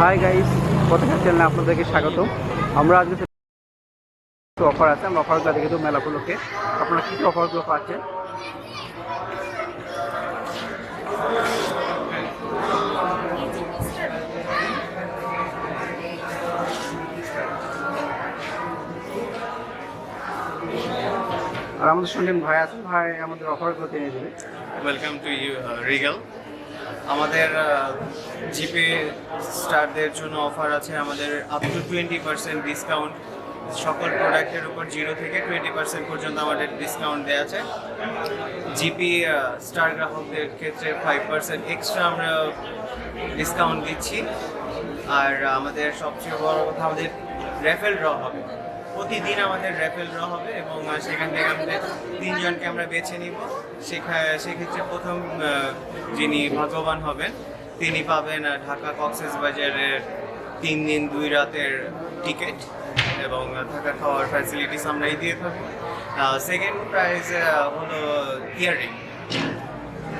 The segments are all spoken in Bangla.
হাই গাইস পতাকা চ্যানেলে আপনাদেরকে স্বাগত আমরা আজকে অফার আছে, আমরা অফারগুলো দেখে দেবো মেলা উপলক্ষে। আপনারা কী কী অফারগুলো পাচ্ছেন? আর আমাদের সঙ্গে ভাই আছে, ভাই আমাদের অফারগুলো টেনে দেবে। ওয়েলকাম টু ইউ রিগাল আমাদের জিপে স্টারদের জন্য অফার আছে আমাদের up to twenty percent discount সকল প্রোডাক্টের উপর জিরো থেকে টোয়েন্টি পার্সেন্ট পর্যন্ত আমাদের ডিসকাউন্ট দেওয়া আছে। জিপি স্টার গ্রাহকদের ক্ষেত্রে ফাইভ পার্সেন্ট এক্সট্রা আমরা ডিসকাউন্ট দিচ্ছি। আর আমাদের সবচেয়ে বড় কথা আমাদের র্যাফেল ড্র হবে। প্রতিদিন আমাদের র্যাফেল ড্র হবে এবং সেখান থেকে আমাদের তিনজনকে আমরা বেছে নিব। সেক্ষেত্রে প্রথম যিনি ভাগ্যবান হবেন, তিনি পাবেন ঢাকা কক্সেস বাজারের তিন দিন দুই রাতের টিকিট এবং থাকা খাওয়ার ফ্যাসিলিটিস আমরাই দিয়ে থাকব। সেকেন্ড প্রাইজ হলো ইয়ারিং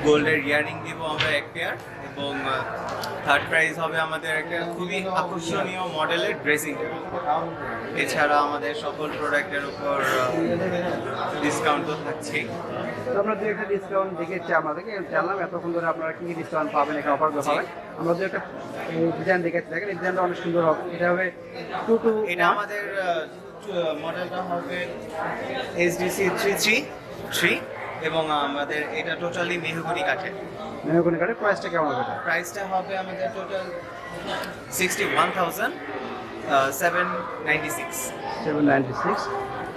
গোল্ডের ইয়ারিং দিব আমরা এক পেয়ার এবং থার্ড প্রাইজ হবে আমাদের একটা খুবই আকর্ষণীয় মডেলের ড্রেসিং এছাড়া আমাদের সকল প্রোডাক্টের উপর ডিসকাউন্ট তো থাকছেই। তো আমরা দু একটা ডিসকাউন্ট দেখেছি আপনাদেরকে জানলাম এতক্ষণ ধরে আপনারা কী কী ডিসকাউন্ট পাবেন এখানে অফারগুলো পাবেন আমরা দু একটা ডিজাইন দেখেছি দেখেন এই ডিজাইনটা অনেক সুন্দর হবে। এটা হবে টু টু এটা আমাদের মডেলটা হবে এইচডিসি থ্রি থ্রি থ্রি এবং আমাদের এটা টোটালি মেহগুনি কাঠের। মেহগুনি কাঠের প্রাইসটা কেমন হবে? প্রাইসটা হবে আমাদের total sixty one thousand seven ninety six seven ninety six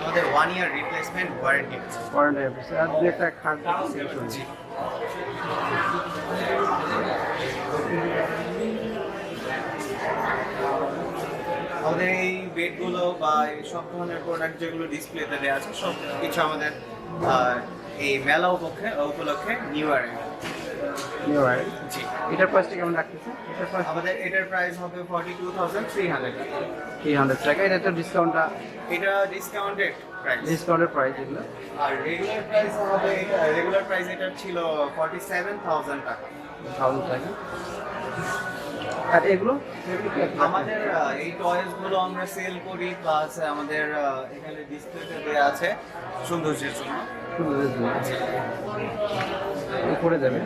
আমাদের ওয়ান ইয়ার রিপ্লেসমেন্ট ওয়ারেন্টি আছে। ওয়ারেন্টি অফিস আর দু একটা খাট জি। আমাদের এই বেডগুলো বা এই সব ধরনের প্রোডাক্ট যেগুলো ডিসপ্লেতে দেওয়া আছে সব কিছু আমাদের আহ, এই মেলা উপলক্ষে উপলক্ষে নিউ ইয়ার নিউ ওয়ারেন্টি জি। এটার প্রাইসটা কেমন রাখতেছে? এটার প্রাইস আমাদের এটার প্রাইস হবে forty two thousand three hundred three hundred টাকা। এটা তো ডিসকাউন্টটা এটা ডিসকাউন্টেড প্রাইস ডিসকাউন্টের প্রাইস এগুলো। আর রেগুলার প্রাইস হবে রেগুলার প্রাইস এটা ছিল ফর্টি সেভেন থাউজেন্ড টাকা। থাউজেন্ড টাকা। আর এগুলো? আমাদের এই টয়েসগুলো আমরা সেল করি প্লাস আমাদের এখানে ডিসপ্লেতে দেওয়া আছে সৌন্দর্যের জন্য। করে যাবে।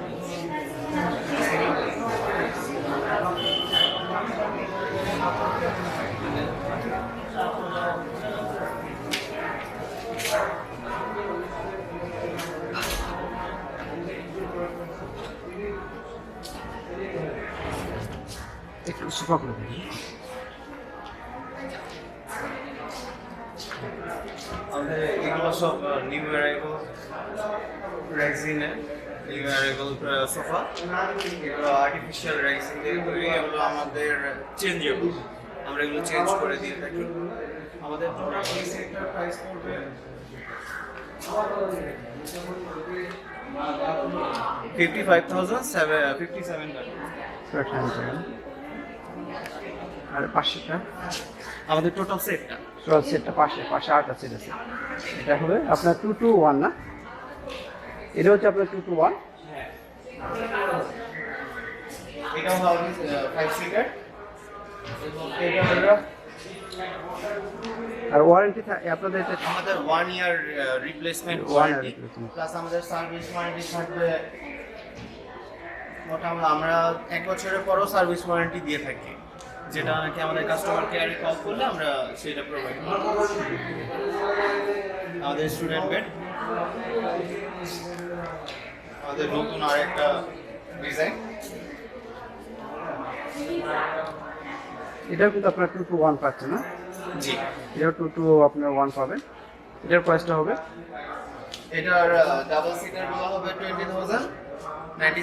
একটু সোফা করে দেবেন আমাদের এগুলো সব নিউ অ্যারাইভাল রেক্সিনের নিউ অ্যারাইভাল সোফা এগুলো আর্টিফিশিয়াল রেক্সিন দিয়ে তৈরি এগুলো আমাদের চেঞ্জেবল আমরা এগুলো চেঞ্জ করে দিয়ে থাকি। আমাদের প্রাইস পড়বে। Fifty five thousand seven fifty seven. আর পাঁচশোটা আমাদের টোটাল সেটটা টোটাল সেটটা পাশে পাশে আটটা সেট আছে। এটা হবে আপনার টু টু ওয়ান না? এটা হচ্ছে আপনার টু টু ওয়ান আর ওয়ারেন্টি আপনাদের এটা আমাদের one year replacement warranty plus আমাদের সার্ভিস ওয়ারেন্টি থাকবে। মোটামুটি আমরা এক বছরের পরও সার্ভিস ওয়ারেন্টি দিয়ে থাকি। যেটা নাকি আমাদের কাস্টমার কেয়ারে কল করলে আমরা সেটা প্রোভাইড করি আমাদের স্টুডেন্ট বেড আমাদের নতুন আর একটা ডিজাইন এটা কিন্তু আপনার টু টু ওয়ান পাচ্ছে না? জি। এটাও টু টু আপনার ওয়ান পাবেন। এটার প্রাইসটা হবে? এটার ডাবল সিটারগুলো হবে twenty thousand ninety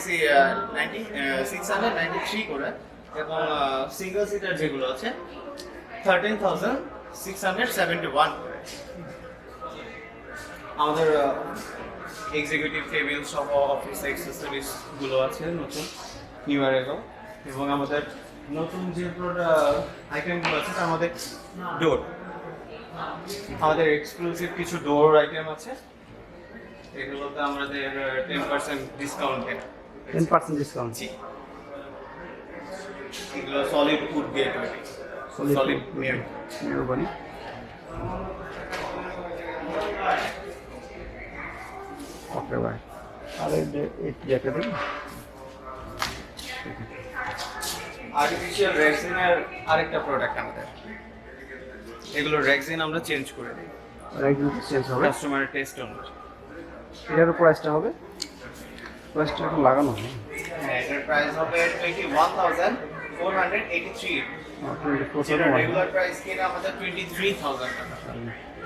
six hundred ninety three করে। এবং সিঙ্গেল সিটার যেগুলো আছে thirteen thousand six hundred seventy one করে আমাদের এক্সিকিউটিভ টেবিল সহ অফিস অ্যাক্সেসরিজগুলো আছে নতুন নিউ অ্যারেগো এবং আমাদের নতুন যে আইটেমগুলো আছে তার মধ্যে ডোর আমাদের এক্সক্লুসিভ কিছু ডোর আইটেম আছে। এগুলোতে আমাদের টেন পার্সেন্ট ডিসকাউন্ট দেয়। টেন পার্সেন্ট ডিসকাউন্ট জি। এগুলো সলিড উড দিয়ে তৈরি। সলিড। নিয়ে ওকে ভাই আর এই যে- এই জ্যাকেট আর্টিফিশিয়াল রেক্সিনের আরেকটা প্রোডাক্ট আমাদের। এগুলো রেক্সিন আমরা চেঞ্জ করে দিই। একদিন চেঞ্জ হবে। কাস্টমারের টেস্ট অনুযায়ী। এটার প্রাইসটা হবে? প্রাইসটা এখন লাগানো হবে হ্যাঁ এটার প্রাইস হবে twenty one thousand four hundred eighty three twenty four যেটা রেগুলার প্রাইস কিনা আমাদের টোয়েন্টি থ্রি থাউজেন্ড টাকা তো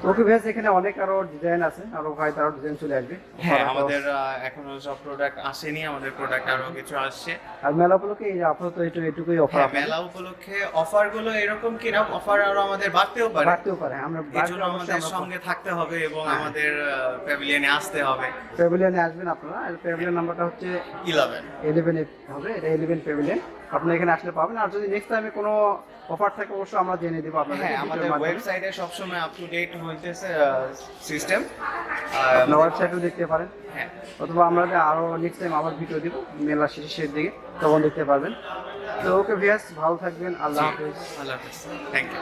ওকে এখানে অনেক আরও ডিজাইন আছে আরও ভাই তারও ডিজাইন চলে আসবে। হ্যাঁ আমাদের আহ, এখনও সব প্রোডাক্ট আসেনি আমাদের প্রোডাক্ট আরও কিছু আসছে। আর মেলা উপলক্ষে এই যে আপাতত এইটু এটুকুই অফার হ্যাঁ মেলা উপলক্ষে অফারগুলো এরকম কিনা অফার আরও আমাদের বাড়তেও পারে। বাড়তেও পারে আমরা এই আমাদের সঙ্গে থাকতে হবে এবং হ্যাঁ। আমাদের প্যাভিলিয়নে আসতে হবে। প্যাভিলিয়নে আসবেন আপনারা আর প্যাভিলিয়ন নাম্বারটা হচ্ছে ইলেভেন ইলেভেন হবে এটা প্যাভিলিয়ন এখানে আসলে পাবেন আর যদি নেক্সট টাইমে কোনো অফার থাকে অবশ্যই আমরা জেনে দেবো আপনাদের হ্যাঁ আমাদের ওয়েবসাইটে সবসময় আপ টু ডেট হইতেছে সিস্টেম আপনার ওয়েবসাইটও দেখতে পারেন। হ্যাঁ। অথবা আমরা আরও আরও নেক্সট টাইম আবার ভিডিও দিব মেলা শেষের দিকে তখন দেখতে পারবেন। তো ওকে ভিয়াস ভালো থাকবেন আল্লাহ হাফেজ। আল্লাহ হাফেজ। Thank you